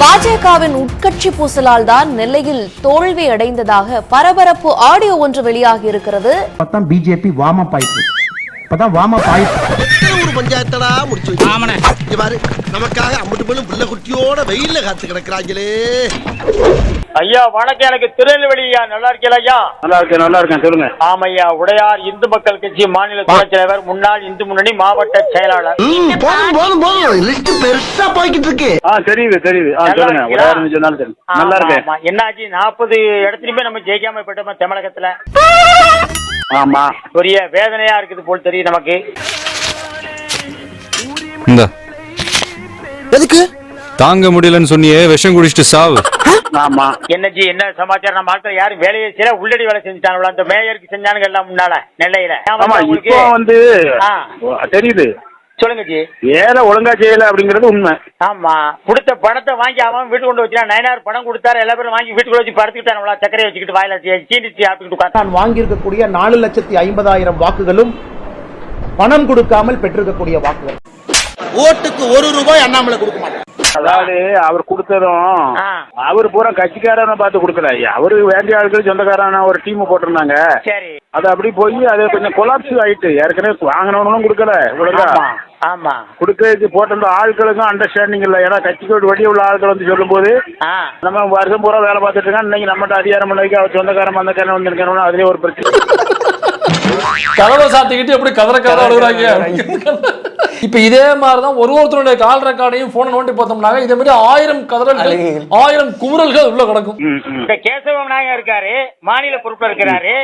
பாஜகவின் உட்கட்சி பூசலால் தான் நெல்லையில் தோல்வி அடைந்ததாக பரபரப்பு ஆடியோ ஒன்று வெளியாகி இருக்கிறது. பிஜேபி அப் ஆயிட்டு. இப்பதான் அப் ஆயிட்டு. ஒரு பஞ்சாயத்தடா முடிச்சு நமக்காக அம்பட்டு பெண்ணும் புள்ள குட்டியோட வெயில்ல காத்து கிடக்குறாங்களே. ஐயா வணக்கம். எனக்கு திருநெல்வேலி ஐயா நல்லா இருக்கீங்களா ஐயா? நல்லா இருக்கேன் நல்லா இருக்கேன். சொல்லுங்க. ஆமையா உடையார் இந்து மக்கள் கட்சி மாநில துணைத் தலைவர் முன்னாள் இந்து முன்னணி மாவட்ட செயலாளர். போதும் போதும் போதும். லிஸ்ட் பெருசா போய்கிட்டு இருக்கு. ஆ தெரியுது தெரியுது. ஆ நல்லா சொல்லுங்க. தெரியும் ஆமா, நல்லா இருக்கேன். ஆமா. என்னாச்சு? நாற்பது இடத்துலயுமே நம்ம ஜெயிக்காம போயிட்டோமா தமிழகத்துல? ஆமா. பெரிய வேதனையா இருக்குது போல் தெரியும் நமக்கு. இந்த. எதுக்கு? தாங்க முடியலன்னு சொன்னியே விஷம் குடிச்சிட்டு சாவு. ஆமா. என்னஜி என்ன சமாச்சாரம்? நம்ம ஆட்கள் யாரும் வேலையை செய்யல? உள்ளடி வேலை செஞ்சுட்டாங்களா அந்த மேயருக்கு செஞ்சானுங்க எல்லாம் முன்னால நெல்லையில. ஆமா உங்களுக்கு இப்போ வந்து. தெரியுது. சொல்லுங்க ஜி ஏழை ஒழுங்கா செய்யல அப்படிங்கிறது உண்மை. ஆமா. கொடுத்த பணத்தை வாங்கி அவன் வீட்டு கொண்டு வச்சான் நயனார் பணம் கொடுத்தாரு எல்லா பேரும் வாங்கி வீட்டுக்குள்ள வச்சு படுத்துக்கிட்டானுங்களா? சக்கரையை வச்சுக்கிட்டு வாயில சீனி சாப்பிட்டுக்கிட்டு நான் வாங்கியிருக்கக்கூடிய நாலு லட்சத்தி ஐம்பதாயிரம் வாக்குகளும் பணம் கொடுக்காமல் பெற்றிருக்கக்கூடிய வாக்குகள். ஓட்டுக்கு ஒரு ரூபாய் அண்ணாமலை கொடுக்க மாட்டேன். அதாவது அவர் கொடுத்ததும். அவர் பூரா கட்சிக்காரனை பார்த்து கொடுக்கல. அவரு வேண்டிய ஆட்கள் சொந்தக்காரன ஒரு டீம் போட்டிருந்தாங்க. சரி. அது அப்படி போய் அது கொஞ்சம் கொலாப்ஸ் ஆயிட்டு. ஏற்கனவே வாங்கினவனும் கொடுக்கல. ஒழுங்கா ஆமா கொடுக்கறதுக்கு போட்டிருந்த ஆட்களுக்கும் அண்டர்ஸ்டாண்டிங் இல்லை. ஏன்னா கட்சிக்கு வெளியே உள்ள ஆட்கள் வந்து சொல்லும்போது ஆ. நம்ம வருஷம் பூரா வேலை பார்த்துட்டு இருக்கோம் இன்னைக்கு நம்மகிட்ட அதிகாரம் பண்ண வைக்க அவர் சொந்தக்காரன் வந்தக்காரன் வந்திருக்கானோ அதுலயே ஒரு பிரச்சனை. கதவை சாத்திக்கிட்டு எப்படி கதற கதற அழுகுறாங்க. இப்ப இதே மாதிரிதான் ஒரு ஒருத்தருடைய கால் ரெக்கார்டையும் போனை நோண்டி பார்த்தோம்னாக்க இதே மாதிரி ஆயிரம் கதறல்கள் ஆயிரம் குமுறல்கள் உள்ள கிடக்கும். இந்த கேசவ விநாயகர் இருக்காரு மாநில பொறுப்புல இருக்கிறாரு.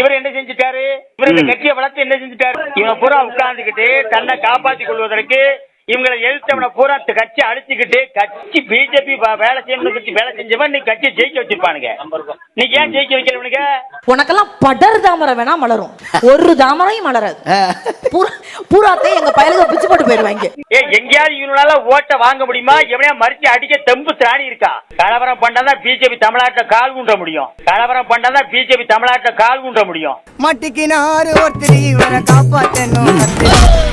இவர் என்ன செஞ்சுட்டாரு? இவர் இந்த கட்சியை வளர்த்து என்ன செஞ்சுட்டாரு? இவங்க பூரா உட்கார்ந்துகிட்டு தன்னை காப்பாத்திக் கொள்வதற்கு இவங்களை எழுத்தவனை பூரா கட்சி அழிச்சுக்கிட்டு கட்சி பிஜேபி வேலை செய்யணும் கட்சி வேலை செஞ்சவன் நீ கட்சியை ஜெயிக்க வச்சிருப்பானுங்க. நீ ஏன் ஜெயிக்க வைக்கிறவனுங்க உனக்கெல்லாம் படர் தாமரை வேணா மலரும். ஒரு தாமரையும் மலராது. பூரா- பூராத்தை எங்க பயலுக பிச்சு போட்டு போயிடுவாங்க. ஏ எங்கேயாவது இவனால ஓட்ட வாங்க முடியுமா? எவனையா மறிச்சு அடிக்க தெம்பு திராணி இருக்கா? கலவரம் பண்ணாதான் பிஜேபி தமிழ்நாட்டுல கால் ஊன்ற முடியும். கலவரம் பண்ணாதான் பிஜேபி தமிழ்நாட்டுல கால் ஊன்ற முடியும். மட்டிக்கினாரு ஒருத்தர் இவரை காப்பாத்தணும்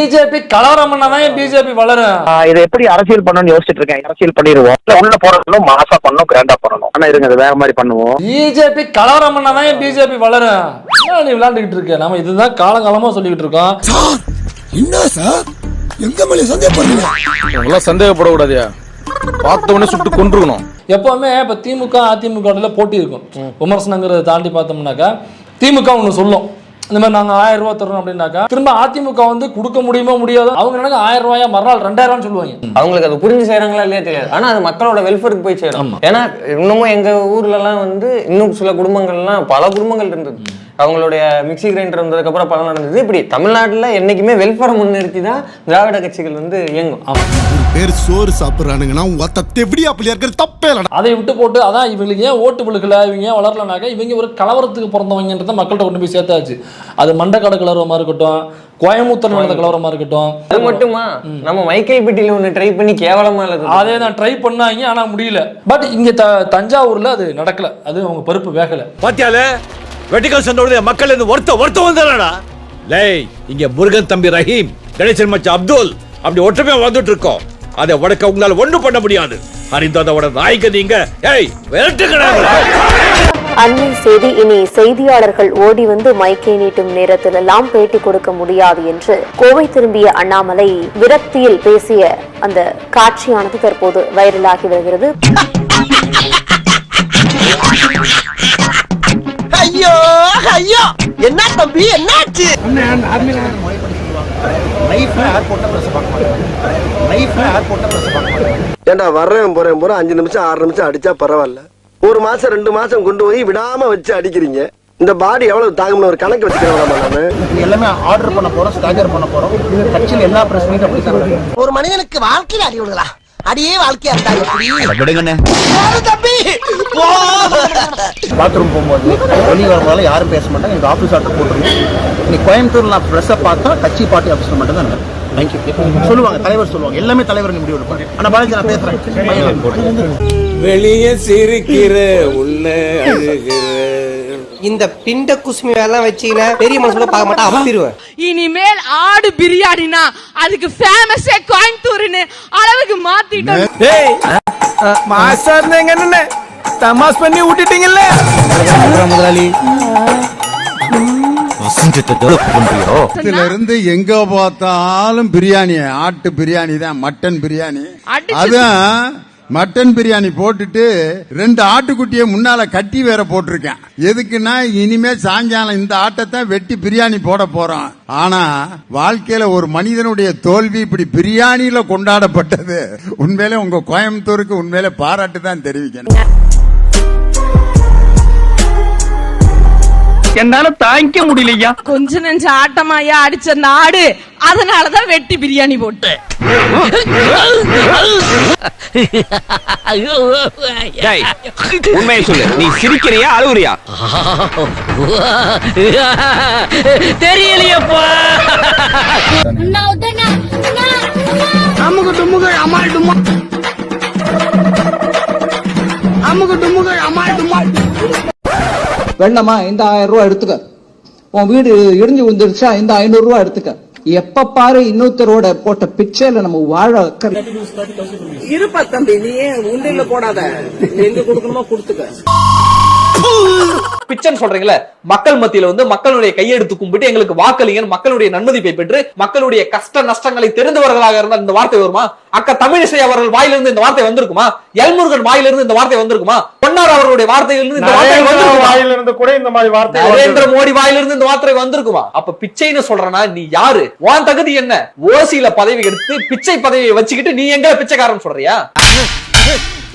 பிஜேபி கலவரம் பண்ணாதான் பிஜேபி வளரும்? இதை எப்படி அரசியல் பண்ணணும்னு யோசிச்சுட்டு இருக்கேன். அரசியல் பண்ணிடுவோம். உள்ள போறதும் மாசா பண்ணணும் கிராண்டா பண்ணணும். ஆனா இருங்க அது வேற மாதிரி பண்ணுவோம். பிஜேபி கலவரம் பண்ணாதான் பிஜேபி வளரும்? என்ன நீ விளையாண்டுகிட்டு இருக்க? நம்ம இதுதான் காலங்காலமா சொல்லிக்கிட்டு இருக்கோம். என்ன சார்? எங்க மேலே சந்தேகப்படுறீங்க? சந்தேகப்படக்கூடாதியா. பார்த்த உடனே சுட்டு கொண்டுருக்கணும் எப்பவுமே இப்ப திமுக அதிமுக போட்டி இருக்கும். விமர்சனங்கிறத தாண்டி பார்த்தோம்னாக்கா திமுக ஒன்று சொல்லும். இந்த மாதிரி நாங்க ஆயிரம் ரூபாய் தரோம் அப்படின்னாக்கா திரும்ப அதிமுக வந்து கொடுக்க முடியுமோ முடியாதோ? அவங்க எனக்கு ஆயிரம் ரூபாயா மறுநாள் ரெண்டாயிரம் சொல்லுவாங்க. அவங்களுக்கு அது புரிஞ்சு செய்யறாங்களா இல்லையா தெரியாது. ஆனா அது மக்களோட வெல்ஃபேருக்கு போய் சேரும். ஏன்னா இன்னமும் எங்க ஊர்ல எல்லாம் வந்து இன்னும் சில குடும்பங்கள்லாம் பல குடும்பங்கள் இருந்தது. அவங்களுடைய மிக்ஸி கிரைண்டர் வந்ததுக்கு அப்புறம் பல நடந்தது. இப்படி தமிழ்நாட்டுல என்னைக்குமே வெல்ஃபேரை முன்னிறுத்தி தான் திராவிட கட்சிகள் வந்து இயங்கும். பேர் சோறு சாப்பிடுறானுங்கன்னா தெவிடி அப்படி இருக்கிறது தப்பே இல்லடா. அதை விட்டு போட்டு அதான் இவங்களுக்கு ஏன் ஓட்டு விழுக்கல? இவங்க ஏன் வளரலனாக்கா இவங்க ஒரு கலவரத்துக்கு பிறந்தவங்கன்றத மக்கள்கிட்ட கொண்டு போய் சேர்த்தாச்சு. அது மண்டக்காடு கலவரமா இருக்கட்டும் கோயம்புத்தூர் நடந்த கலவரமா இருக்கட்டும். அது மட்டுமா? நம்ம மைக்கேல் பெட்டியில ஒண்ணு ட்ரை பண்ணி கேவலமா இல்லை. அதே தான் ட்ரை பண்ணாங்க ஆனா முடியல. பட் இங்க த தஞ்சாவூர்ல அது நடக்கல. அது அவங்க பருப்பு வேகல. பாத்தியால வெட்டிக்கல் சொன்ன மக்கள் இருந்து ஒருத்த ஒருத்த வந்தாடா லேய் இங்க முருகன் தம்பி ரஹீம் கணேசன் மச்சா அப்துல் அப்படி ஒற்றுமையா வந்துட்டு இருக்கோம். அதை உடக்க உங்களால ஒண்ணும் பண்ண முடியாது. அறிந்ததோட நாய்க்கு நீங்க. ஏய் விரட்டுக்கடா அண்மை செய்தி இனி செய்தியாளர்கள் ஓடி வந்து மைக்கை நீட்டும் நேரத்திலெல்லாம் பேட்டி கொடுக்க முடியாது என்று கோவை திரும்பிய அண்ணாமலை விரக்தியில் பேசிய அந்த காட்சியானது தற்போது வைரலாகி வருகிறது. ஐயோ ஐயோ. என்ன தம்பி என்னாச்சு? ஏண்டா வர்றேன் போறேன் போற அஞ்சு நிமிஷம் ஆறு நிமிஷம் அடிச்சா பரவாயில்ல. ஒரு மாசம் ரெண்டு மாசம் கொண்டு போய் விடாம வச்சு அடிக்கிறீங்க. இந்த பாடி எவ்வளவு தாங்கும்னு ஒரு கணக்கு வச்சுக்கிறேன் எல்லாமே ஆர்டர் பண்ண போறோம் ஸ்டாகர் பண்ண போறோம். கட்சியில் எல்லா நடக்கும். ஒரு மனிதனுக்கு வாழ்க்கையில அடி விடுங்களா அடியே வாழ்க்கையா இருந்தா எப்படி? தம்பி. பாத்ரூம் போகும்போது வெளியே வரும்போது யாரும் பேச மாட்டாங்க. எங்க ஆஃபீஸ் ஆர்டர் போட்டுருங்க இன்னைக்கு கோயம்புத்தூர்ல நான் ப்ரெஸ்ஸை பார்த்தா கட்சி பார்ட்டி ஆஃபீஸில் மட்டும் தான் தேங்க்யூ சொல்லுவாங்க தலைவர் சொல்லுவாங்க. எல்லாமே தலைவர் முடிவு எடுப்பாங்க. ஆனா பாலாஜி நான் பேசுறேன். வெளியே சிரிக்கிற உள்ள அழுகிற. இந்த பிண்ட குசுமி வேலை வச்சீங்கன்னா பெரிய மனசுல பார்க்க மாட்டேன் அப்பிடுவேன் இனிமேல் ஆடு பிரியாணினா அதுக்கு ஃபேமஸே கோயம்புத்தூர்னு அளவுக்கு மாத்திட்டோம். மாஸ்டர் எங்க என்ன தமாஸ் பண்ணி விட்டுட்டீங்கல்ல முதலாளி? இருந்து எங்க பார்த்தாலும் பிரியாணி ஆட்டு பிரியாணி தான் மட்டன் பிரியாணி. அதான் மட்டன் பிரியாணி போட்டுட்டு ரெண்டு ஆட்டுக்குட்டியை முன்னால கட்டி வேற போட்டிருக்கேன். எதுக்குன்னா இனிமே சாயங்காலம் இந்த ஆட்டத்தை வெட்டி பிரியாணி போட போறோம். ஆனா வாழ்க்கையில ஒரு மனிதனுடைய தோல்வி இப்படி பிரியாணியில கொண்டாடப்பட்டது. உண்மையிலே உங்க கோயம்புத்தூருக்கு உண்மையிலே பாராட்டு தான் தெரிவிக்கணும். என்னால தாங்கிக்க முடியலையா? கொஞ்ச நெஞ்ச ஆட்டமாயா அடிச்ச நாடு அதனாலதான் வெட்டி பிரியாணி போட்டு உண்மையை சொல்லு. நீ சிரிக்கிறியா அழுகுறியா? தெரியலையப்பா. அமுகு டுமுகள் அமால் டுமா அமுகு டுமுகள் அமால் டுமா வேண்டாமா இந்த ஆயிரம் ரூபாய் எடுத்துக்க. உன் வீடு இடிஞ்சு விழுந்துருச்சா இந்த ஐநூறு ரூபாய் எடுத்துக்க. எப்ப பாரு இன்னொருத்தரோட போட்ட பிக்சர்ல நம்ம வாழ அக்கறை இருப்பா தம்பி நீ உண்டில போடாத. எங்க கொடுக்கணுமோ கொடுத்துக்க. பிச்சைன்னு சொல்றீங்களே மக்கள் மத்தியில வந்து மக்களுடைய கையெடுத்து கும்பிட்டு எங்களுக்கு வாக்களிங்கன்னு மக்களுடைய நன்மதிப்பை பெற்று மக்களுடைய கஷ்ட நஷ்டங்களை தெரிந்தவர்களாக இருந்தால் இந்த வார்த்தை வருமா? அக்கா தமிழிசை அவர்கள் வாயிலிருந்து இந்த வார்த்தை வந்திருக்குமா? எல்முருகன் வாயிலிருந்து இந்த வார்த்தை வந்திருக்குமா? பொன்னார் அவர்களுடைய வார்த்தையிலிருந்து இந்த வார்த்தை இருந்து கூட இந்த மாதிரி வார்த்தை நரேந்திர மோடி வாயிலிருந்து இந்த வார்த்தை வந்திருக்குமா? அப்ப பிச்சைன்னு சொல்றனா நீ யாரு? உன் தகுதி என்ன? ஓசியில பதவி எடுத்து பிச்சை பதவியை வச்சுக்கிட்டு நீ எங்க பிச்சைக்காரன் சொல்றியா?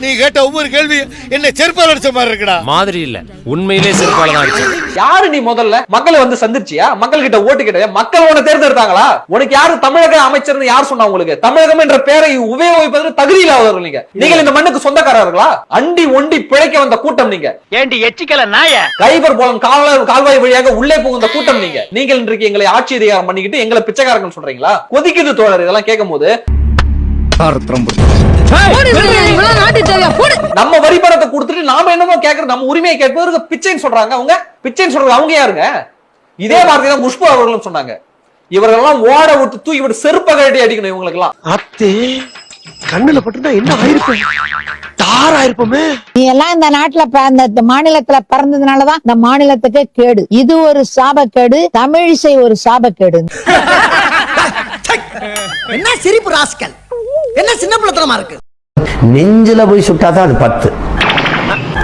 நீ கேட்ட ஒவ்வொரு கேள்வி என்ன செருப்பால் அடிச்ச மாதிரி இருக்குடா. மாதிரி இல்ல. உண்மையிலே செருப்பால தான் அடிச்சேன். யாரு நீ முதல்ல? மக்களை வந்து சந்திச்சியா? மக்கள் கிட்ட ஓட்டு கேட்ட மக்கள் உன்னை தேர்ந்தெடுத்தாங்களா? உனக்கு யாரு தமிழக அமைச்சர்னு யார் சொன்னா உங்களுக்கு? தமிழகம் என்ற பெயரை உபயோகிப்பதற்கு தகுதி இல்லாதவர்கள் நீங்க. நீங்கள் இந்த மண்ணுக்கு சொந்தக்காரர்களா? அண்டி ஒண்டி பிழைக்க வந்த கூட்டம் நீங்க. ஏண்டி எச்சிக்கல நாய? கைபர் போலம் கால்வாய் கால்வாய் வழியாக உள்ளே புகுந்த கூட்டம் நீங்க. நீங்கள் இன்றைக்கு எங்களை ஆட்சி அதிகாரம் பண்ணிக்கிட்டு எங்களை பிச்சைக்காரர்கள் சொல்றீங்களா? கொதிக்குது தோழர் இதெல்லாம் கேட்கும் போது நம்ம வரி பணத்தை கொடுத்துட்டு நாம என்னமோ கேக்குறது நம்ம உரிமையை கேட்பதற்கு பிச்சைன்னு சொல்றாங்க. அவங்க பிச்சைன்னு சொல்றது அவங்க யாருங்க? இதே வார்த்தை தான் முஷ்பு அவர்களும் சொன்னாங்க. இவர்களெல்லாம் ஓட விட்டு தூக்கி விட்டு செருப்ப கழட்டி அடிக்கணும் இவங்களுக்கு எல்லாம் அத்தே கண்ணுல பட்டுனா என்ன ஆயிருப்பேன் தாரா இருப்போமே நீ எல்லாம் இந்த நாட்டுல இந்த மாநிலத்துல பிறந்ததுனாலதான் இந்த மாநிலத்துக்கு கேடு. இது ஒரு சாபக்கேடு தமிழிசை ஒரு சாபக்கேடு என்ன சிரிப்பு ராஸ்கல்? என்ன சின்ன பிள்ளைத்தனமா இருக்கு? நெஞ்சில போய் சுட்டாதான் அது பத்து.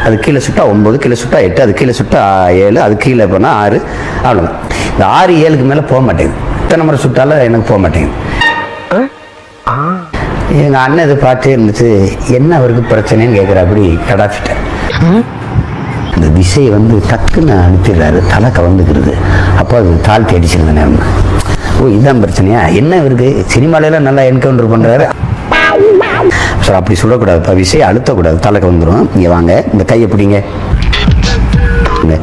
அது கீழே சுட்டா ஒன்பது கீழே சுட்டா எட்டு அது கீழே சுட்டா ஏழு அது கீழே போனா ஆறு அவ்வளவுதான். இந்த ஆறு ஏழுக்கு மேல போக மாட்டேங்குது. இத்தனை முறை சுட்டாலும் எனக்கு போக மாட்டேங்குது. எங்க அண்ணன் இதை பார்த்தே இருந்துச்சு என்ன அவருக்கு பிரச்சனைன்னு கேட்குற அப்படி கடாச்சிட்டேன் இந்த விசை வந்து டக்குன்னு அனுப்பிடுறாரு தலை கவர்ந்துக்கிறது. அப்போ அது தாழ்த்தி அடிச்சிருந்தேன் ஓ இதுதான் பிரச்சனையா? என்ன இவருக்கு? சினிமாலெல்லாம் நல்லா என்கவுண்டர் பண்ணுறாரு சார் அப்படி சொல்லக்கூடாது விசையை அழுத்தக்கூடாது தலைக்கு வந்துடும் இங்கே வாங்க இந்த கையை பிடிங்க இந்த-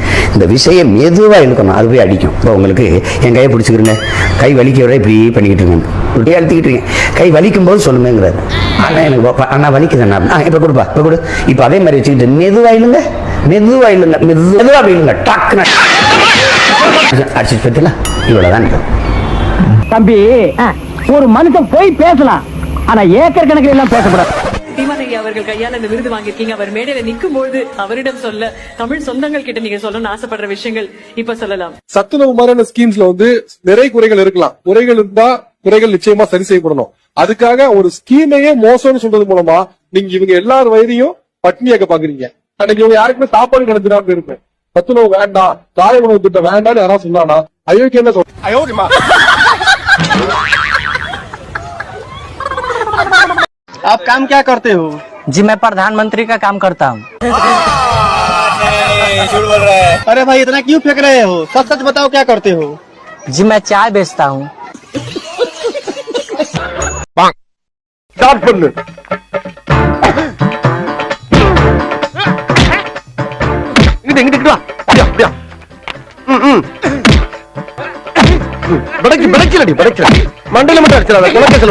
விஷயம் விசையை மெதுவாக இழுக்கணும் அது போய் அடிக்கும் இப்போ உங்களுக்கு என் கையை பிடிச்சிக்கிறங்க கை வலிக்க விட இப்படி பண்ணிக்கிட்டு இருக்கேன் இப்படி அழுத்திக்கிட்டு இருக்கேன் கை வலிக்கும் போது சொல்லுங்கிறாரு அண்ணா எனக்கு வ- அண்ணா வலிக்குதுண்ணா ஆ இப்போ கொடுப்பா இப்போ கொடு இப்போ அதே மாதிரி வச்சுக்கிட்டு மெதுவாக இழுங்க மெதுவாக இழுங்க மெதுவாக அப்படி இழுங்க டக்குன்னு அடிச்சுட்டு பத்தில இவ்வளோதான் தம்பி ஒரு மனுஷன் போய் பேசலாம் ஆனா ஏக்கர் கணக்கில் எல்லாம் பேசக்கூடாது சீமானகி அவர்கள் கையால இந்த விருது வாங்கியிருக்கீங்க. அவர் மேடையில நிக்கும் பொழுது அவரிடம் சொல்ல தமிழ் சொந்தங்கள் கிட்ட நீங்க சொல்லணும்னு ஆசைப்படுற விஷயங்கள் இப்ப சொல்லலாம். சத்துணவு மாதிரியான ஸ்கீம்ஸ்ல வந்து நிறைய குறைகள் இருக்கலாம். குறைகள் இருந்தா குறைகள் நிச்சயமா சரி செய்யப்படணும். அதுக்காக ஒரு ஸ்கீமையே மோசம்னு சொல்றது மூலமா நீங்க இவங்க எல்லார் வயதையும் பட்னியாக்க பாக்குறீங்க. அன்னைக்கு இவங்க யாருக்குமே சாப்பாடு கிடைச்சிடாம இருக்கும் சத்துணவு வேண்டாம் காலை உணவு திட்டம் வேண்டாம்னு யாராவது சொன்னானா அயோக்கிய என்ன சொல்ற आप काम क्या करते हो जी मैं प्रधानमंत्री का काम करता हूँ अरे भाई इतना क्यों फेंक रहे हो सच सच बताओ क्या करते हो जी मैं चाय बेचता हूँ बड़े बड़े ബടക്കിലടി मंडल മണ്ട അടിച്ചാൽ കുളക്കത്തിൽ